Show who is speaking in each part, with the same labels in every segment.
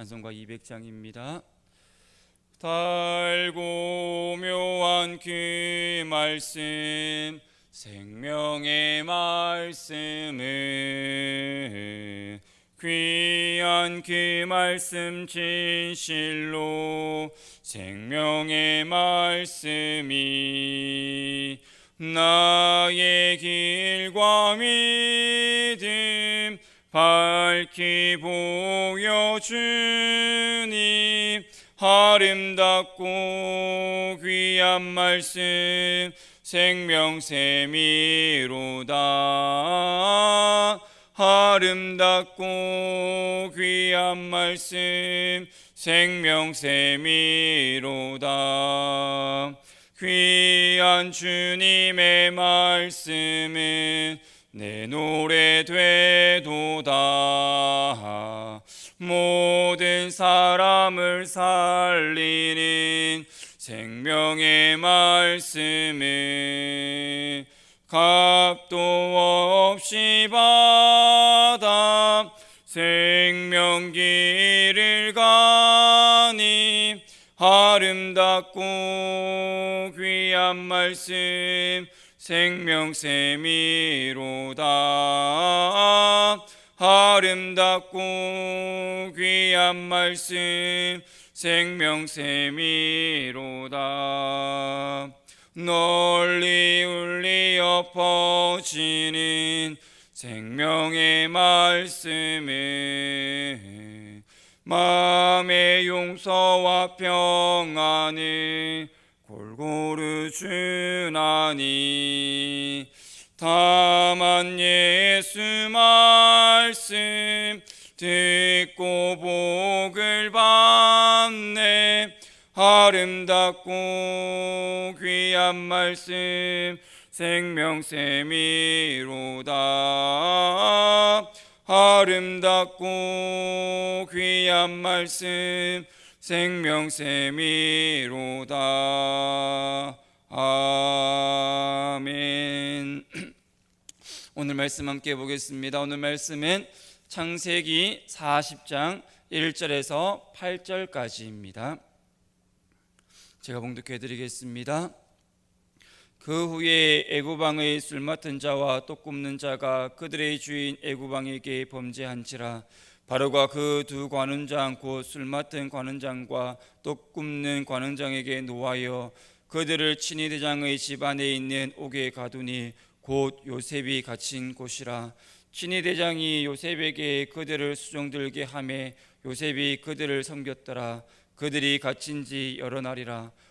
Speaker 1: 찬송가 200장입니다. 달고 묘한 그 말씀 생명의 말씀을 귀한 그 말씀 진실로 생명의 말씀이 나의 길과 믿음 밝히 보여주니 아름답고 귀한 말씀 생명샘이로다. 아름답고 귀한 말씀 생명샘이로다. 귀한 주님의 말씀은 내 노래 되도다. 모든 사람을 살리는 생명의 말씀을 값도 없이 받아 생명길을 가니 아름답고 귀한 말씀 생명샘이로다. 아름답고 귀한 말씀 생명샘이로다. 널리 울리어 퍼지는 생명의 말씀을 마음의 용서와 평안을 골 고루 주나니. 다만 예수 말씀 듣고 복을 받네. 아름답고 귀한 말씀 생명샘이로다. 아름답고 귀한 말씀 생명샘이로다. 아멘. 오늘 말씀 함께 보겠습니다. 오늘 말씀은 창세기 40장 1절에서 8절까지입니다. 제가 봉독해 드리겠습니다. 그 후에 애구방의 술 맡은 자와 떡 굽는 자가 그들의 주인 애구방에게 범죄한지라 바로가 그 두 관원장 곧 술 맡은 관원장과 떡 굽는 관원장에게 노하여 그들을 친위 대장의 집 안에 있는 옥에 가두니 곧 요셉이 갇힌 곳이라. 친위 대장이 요셉에게 그들을 수종들게 하매 요셉이 그들을 섬겼더라. 그들이 갇힌 지 여러 날이라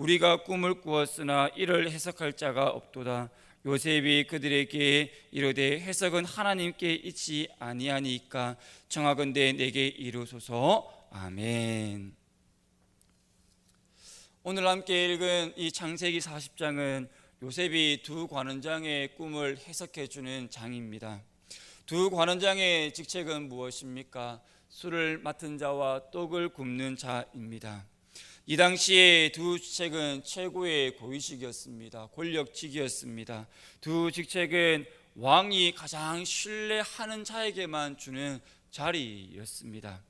Speaker 1: 우리가 꿈을 꾸었으나 이를 해석할 자가 없도다 요셉이 그들에게 이르되 해석은 하나님께 있지 아니하니까 청하건대 내게 이루소서 아멘. 오늘 함께 읽은 이 창세기 40장은 요셉이 두 관원장의 꿈을 해석해 주는 장입니다. 두 관원장의 직책은 무엇입니까? 술을 맡은 자와 떡을 굽는 자입니다. 이 당시에 두 직책은 최고의 고위직이었습니다. 권력직이었습니다. 두 직책은 왕이 가장 신뢰하는 자에게만 주는 자리였습니다.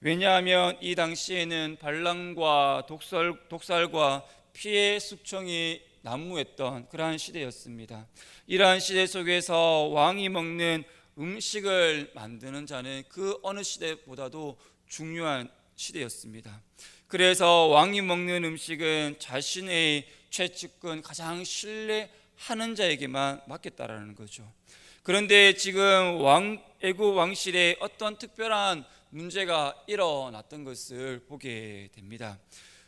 Speaker 1: 왜냐하면 이 당시에는 반란과 독설, 독살과 피해 숙청이 난무했던 그러한 시대였습니다. 이러한 시대 속에서 왕이 먹는 음식을 만드는 자는 그 어느 시대보다도 중요한 시대였습니다. 그래서 왕이 먹는 음식은 자신의 최측근 가장 신뢰하는 자에게만 맡겼다라는 거죠. 그런데 지금 왕 애굽 왕실에 어떤 특별한 문제가 일어났던 것을 보게 됩니다.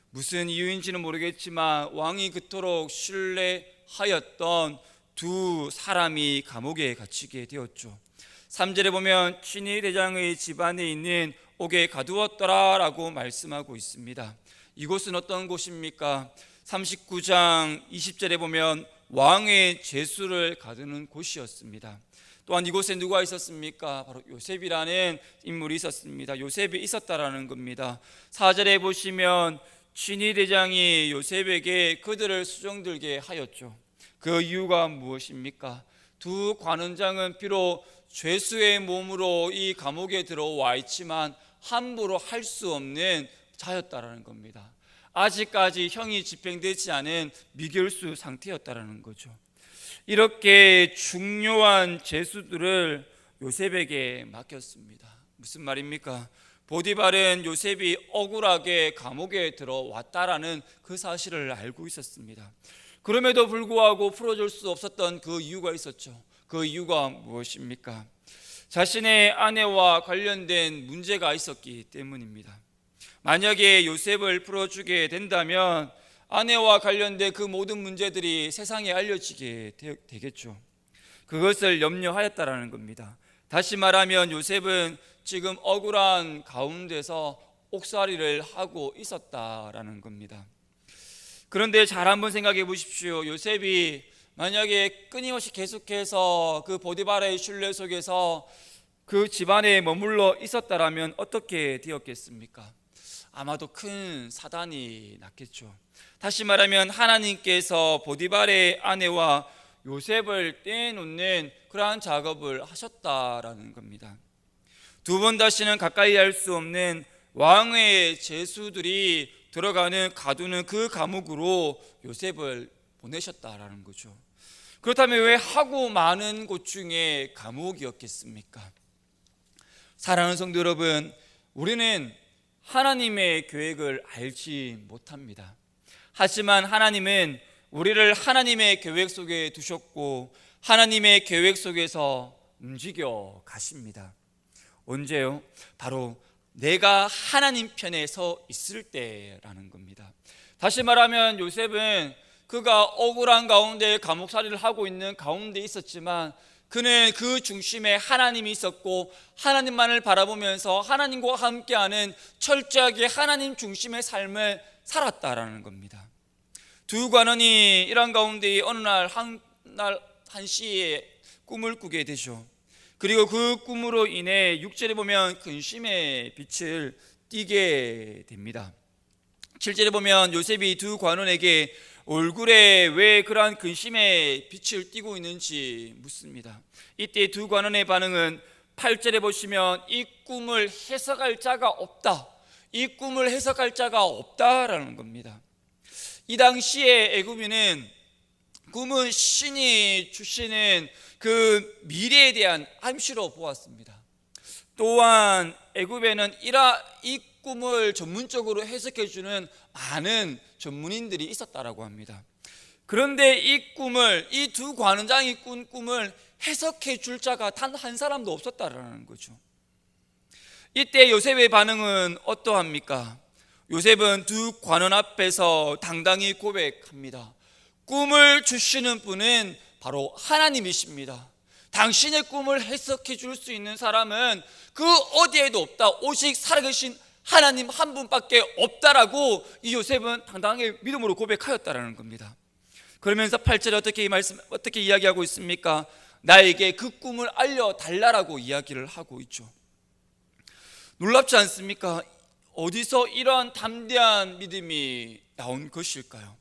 Speaker 1: 무슨 이유인지는 모르겠지만 왕이 그토록 신뢰하였던 두 사람이 감옥에 갇히게 되었죠. 3절에 보면 친위 대장의 집안에 있는 옥에 가두었더라라고 말씀하고 있습니다. 이곳은 어떤 곳입니까? 39장 20절에 보면 왕의 제수를 가두는 곳이었습니다. 또한 이곳에 누가 있었습니까? 바로 요셉이라는 인물이 있었습니다. 요셉이 있었다라는 겁니다. 4절에 보시면 친위 대장이 요셉에게 그들을 수정들게 하였죠. 그 이유가 무엇입니까? 두 관원장은 비록 죄수의 몸으로 이 감옥에 들어와 있지만 함부로 할 수 없는 자였다라는 겁니다. 아직까지 형이 집행되지 않은 미결수 상태였다라는 거죠. 이렇게 중요한 제수들을 요셉에게 맡겼습니다. 무슨 말입니까? 보디발은 요셉이 억울하게 감옥에 들어왔다라는 그 사실을 알고 있었습니다. 그럼에도 불구하고 풀어줄 수 없었던 그 이유가 있었죠. 그 이유가 무엇입니까? 자신의 아내와 관련된 문제가 있었기 때문입니다. 만약에 요셉을 풀어주게 된다면 아내와 관련된 그 모든 문제들이 세상에 알려지게 되겠죠. 그것을 염려하였다라는 겁니다. 다시 말하면 요셉은 지금 억울한 가운데서 옥살이를 하고 있었다라는 겁니다. 그런데 잘 한번 생각해 보십시오. 요셉이 만약에 끊임없이 계속해서 그 보디바라의 신뢰 속에서 그 집안에 머물러 있었다라면 어떻게 되었겠습니까? 아마도 큰 사단이 났겠죠. 다시 말하면 하나님께서 보디발의 아내와 요셉을 떼놓는 그러한 작업을 하셨다라는 겁니다. 두 번 다시는 가까이 할 수 없는 왕의 제수들이 들어가는 가두는 그 감옥으로 요셉을 보내셨다라는 거죠. 그렇다면 왜 하고 많은 곳 중에 감옥이었겠습니까? 사랑하는 성도 여러분, 우리는 하나님의 계획을 알지 못합니다. 하지만 하나님은 우리를 하나님의 계획 속에 두셨고 하나님의 계획 속에서 움직여 가십니다. 언제요? 바로 내가 하나님 편에 서 있을 때라는 겁니다. 다시 말하면 요셉은 그가 억울한 가운데 감옥살이를 하고 있는 가운데 있었지만 그는 그 중심에 하나님이 있었고 하나님만을 바라보면서 하나님과 함께하는 철저하게 하나님 중심의 삶을 살았다라는 겁니다. 두 관원이 이런 가운데 어느 날 한 날 한시에 꿈을 꾸게 되죠. 그리고 그 꿈으로 인해 6절에 보면 근심의 빛을 띠게 됩니다. 7절에 보면 요셉이 두 관원에게 얼굴에 왜 그러한 근심의 빛을 띠고 있는지 묻습니다. 이때 두 관원의 반응은 8절에 보시면 이 꿈을 해석할 자가 없다. 이 꿈을 해석할 자가 없다라는 겁니다. 이 당시에 애굽인은 꿈은 신이 주시는 그 미래에 대한 암시로 보았습니다. 또한 애굽에는 이라 이 꿈을 전문적으로 해석해 주는 많은 전문인들이 있었다라고 합니다. 그런데 이 꿈을 이 두 관원장이 꾼 꿈을 해석해 줄 자가 단 한 사람도 없었다라는 거죠. 이때 요셉의 반응은 어떠합니까? 요셉은 두 관원 앞에서 당당히 고백합니다. 꿈을 주시는 분은 바로 하나님이십니다. 당신의 꿈을 해석해 줄 수 있는 사람은 그 어디에도 없다. 오직 살아계신 하나님 한 분밖에 없다라고 이 요셉은 당당하게 믿음으로 고백하였다라는 겁니다. 그러면서 8절에 어떻게 말씀 어떻게 이야기하고 있습니까? 나에게 그 꿈을 알려 달라라고 이야기를 하고 있죠. 놀랍지 않습니까? 어디서 이러한 담대한 믿음이 나온 것일까요?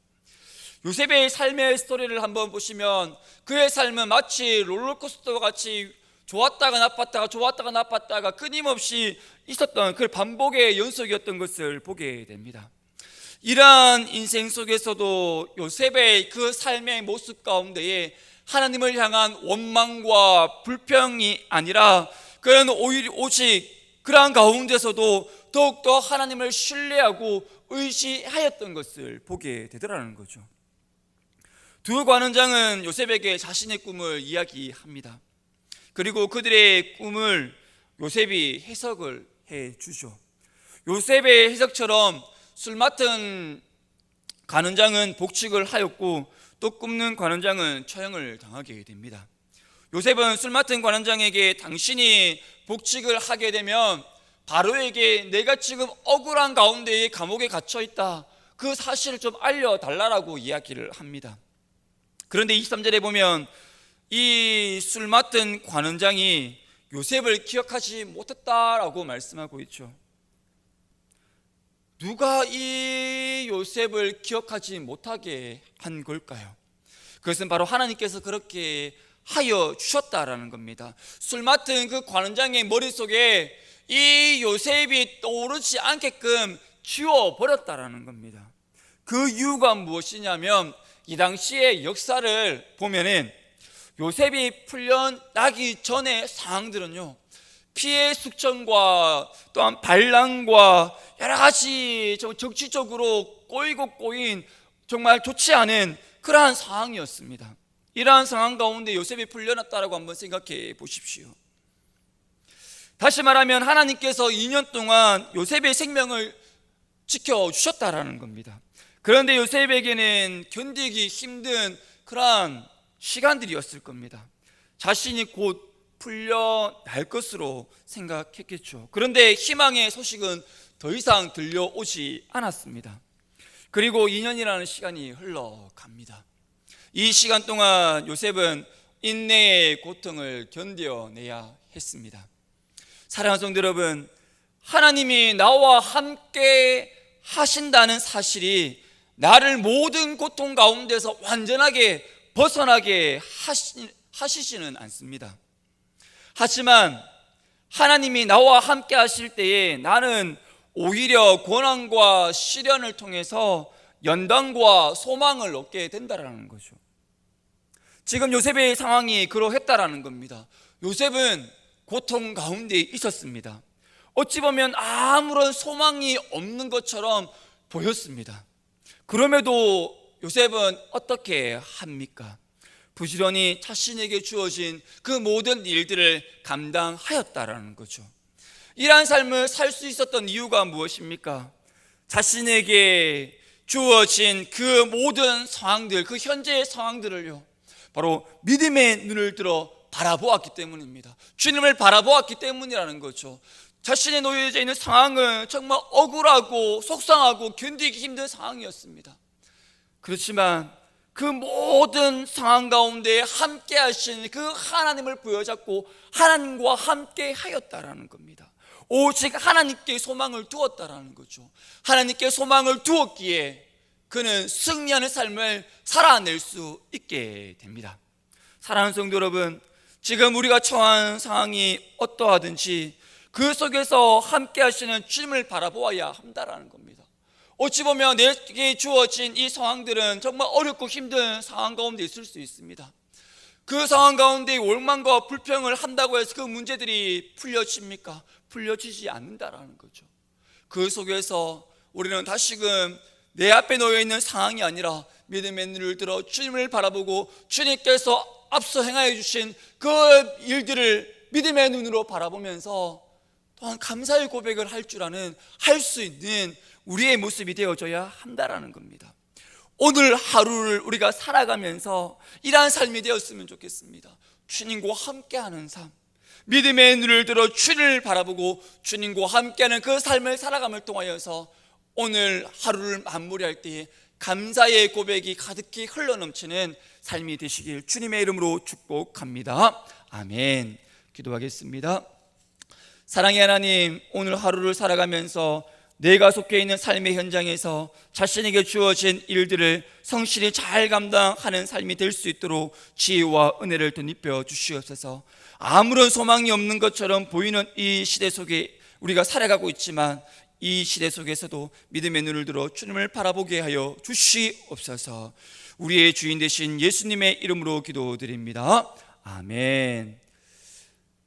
Speaker 1: 요셉의 삶의 스토리를 한번 보시면 그의 삶은 마치 롤러코스터 같이 좋았다가 나빴다가 좋았다가 나빴다가 끊임없이 있었던 그 반복의 연속이었던 것을 보게 됩니다. 이러한 인생 속에서도 요셉의 그 삶의 모습 가운데에 하나님을 향한 원망과 불평이 아니라 그는 오히려 오직 그러한 가운데서도 더욱더 하나님을 신뢰하고 의지하였던 것을 보게 되더라는 거죠. 두 관원장은 요셉에게 자신의 꿈을 이야기합니다. 그리고 그들의 꿈을 요셉이 해석을 해 주죠. 요셉의 해석처럼 술 맡은 관원장은 복직을 하였고 또 굽는 관원장은 처형을 당하게 됩니다. 요셉은 술 맡은 관원장에게 당신이 복직을 하게 되면 바로에게 내가 지금 억울한 가운데에 감옥에 갇혀 있다. 그 사실을 좀 알려달라고 이야기를 합니다. 그런데 23절에 보면 이 술 맡은 관원장이 요셉을 기억하지 못했다라고 말씀하고 있죠. 누가 이 요셉을 기억하지 못하게 한 걸까요? 그것은 바로 하나님께서 그렇게 하여 주셨다라는 겁니다. 술 맡은 그 관원장의 머릿속에 이 요셉이 떠오르지 않게끔 지워 버렸다라는 겁니다. 그 이유가 무엇이냐면 이 당시의 역사를 보면은 요셉이 풀려나기 전의 상황들은요. 피해 숙청과 또한 반란과 여러 가지 정치적으로 꼬이고 꼬인 정말 좋지 않은 그러한 상황이었습니다. 이러한 상황 가운데 요셉이 풀려났다라고 한번 생각해 보십시오. 다시 말하면 하나님께서 2년 동안 요셉의 생명을 지켜 주셨다라는 겁니다. 그런데 요셉에게는 견디기 힘든 그러한 시간들이었을 겁니다. 자신이 곧 풀려날 것으로 생각했겠죠. 그런데 희망의 소식은 더 이상 들려오지 않았습니다. 그리고 2년이라는 시간이 흘러갑니다. 이 시간 동안 요셉은 인내의 고통을 견뎌내야 했습니다. 사랑하는 성도 여러분, 하나님이 나와 함께 하신다는 사실이 나를 모든 고통 가운데서 완전하게 벗어나게 하시, 하시지는 않습니다. 하지만 하나님이 나와 함께 하실 때에 나는 오히려 고난과 시련을 통해서 연단과 소망을 얻게 된다라는 거죠. 지금 요셉의 상황이 그러했다라는 겁니다. 요셉은 고통 가운데 있었습니다. 어찌 보면 아무런 소망이 없는 것처럼 보였습니다. 그럼에도 요셉은 어떻게 합니까? 부지런히 자신에게 주어진 그 모든 일들을 감당하였다라는 거죠. 이러한 삶을 살 수 있었던 이유가 무엇입니까? 자신에게 주어진 그 모든 상황들, 그 현재의 상황들을요. 바로 믿음의 눈을 들어 바라보았기 때문입니다. 주님을 바라보았기 때문이라는 거죠. 자신의 놓여져 있는 상황은 정말 억울하고 속상하고 견디기 힘든 상황이었습니다. 그렇지만 그 모든 상황 가운데 함께 하신 그 하나님을 부여잡고 하나님과 함께 하였다라는 겁니다. 오직 하나님께 소망을 두었다라는 거죠. 하나님께 소망을 두었기에 그는 승리하는 삶을 살아낼 수 있게 됩니다. 사랑하는 성도 여러분, 지금 우리가 처한 상황이 어떠하든지 그 속에서 함께 하시는 주님을 바라보아야 한다라는 겁니다. 어찌 보면 내게 주어진 이 상황들은 정말 어렵고 힘든 상황 가운데 있을 수 있습니다. 그 상황 가운데 원망과 불평을 한다고 해서 그 문제들이 풀려집니까? 풀려지지 않는다라는 거죠. 그 속에서 우리는 다시금 내 앞에 놓여 있는 상황이 아니라 믿음의 눈을 들어 주님을 바라보고 주님께서 앞서 행하여 주신 그 일들을 믿음의 눈으로 바라보면서 또한 감사의 고백을 할 줄 아는 할 수 있는 우리의 모습이 되어져야 한다라는 겁니다. 오늘 하루를 우리가 살아가면서 이러한 삶이 되었으면 좋겠습니다. 주님과 함께하는 삶. 믿음의 눈을 들어 주를 바라보고 주님과 함께하는 그 삶을 살아감을 통하여서 오늘 하루를 마무리할 때에 감사의 고백이 가득히 흘러넘치는 삶이 되시길 주님의 이름으로 축복합니다. 아멘. 기도하겠습니다. 사랑의 하나님, 오늘 하루를 살아가면서 내가 속해 있는 삶의 현장에서 자신에게 주어진 일들을 성실히 잘 감당하는 삶이 될 수 있도록 지혜와 은혜를 덧입혀 주시옵소서. 아무런 소망이 없는 것처럼 보이는 이 시대 속에 우리가 살아가고 있지만 이 시대 속에서도 믿음의 눈을 들어 주님을 바라보게 하여 주시옵소서. 우리의 주인 되신 예수님의 이름으로 기도드립니다. 아멘.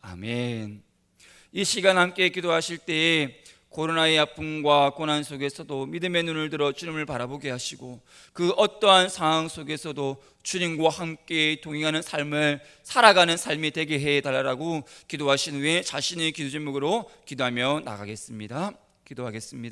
Speaker 1: 아멘. 이 시간 함께 기도하실 때에 코로나의 아픔과 고난 속에서도 믿음의 눈을 들어 주님을 바라보게 하시고 그 어떠한 상황 속에서도 주님과 함께 동행하는 삶을 살아가는 삶이 되게 해 달라고 기도하신 후에 자신의 기도 제목으로 기도하며 나가겠습니다. 기도하겠습니다.